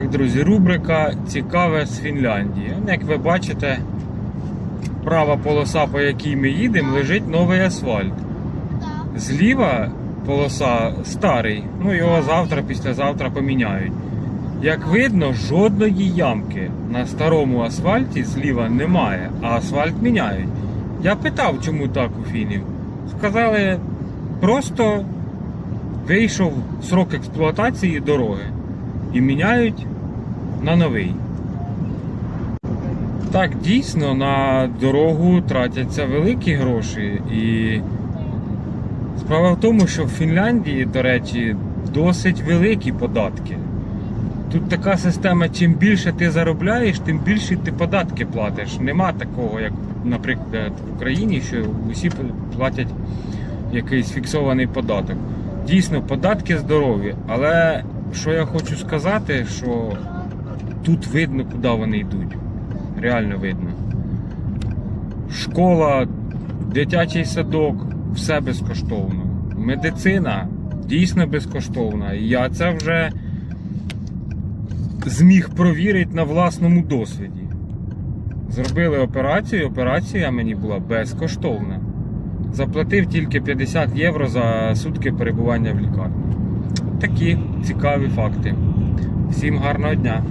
Друзі, рубрика Цікаве з Фінляндії. Як ви бачите, права полоса, по якій ми їдемо, лежить новий асфальт. Зліва полоса старий, ну його завтра, післязавтра поміняють. Як видно, жодної ямки на старому асфальті зліва немає, а асфальт міняють. Я питав, чому так у фінів. Сказали, просто вийшов срок експлуатації дороги і міняють на новий. Так, дійсно, на дорогу тратяться великі гроші. І справа в тому, що в Фінляндії, до речі, досить великі податки. Тут така система, чим більше ти заробляєш, тим більше ти податки платиш. Нема такого, як, наприклад, в Україні, що усі платять якийсь фіксований податок. Дійсно, податки здорові, але що я хочу сказати, що тут видно, куди вони йдуть. Реально видно. Школа, дитячий садок, все безкоштовно. Медицина дійсно безкоштовна. І я це вже зміг провірити на власному досвіді. Зробили операцію, операція мені була безкоштовна. Заплатив тільки 50 євро за сутки перебування в лікарні. Такі цікаві факти. Всім гарного дня!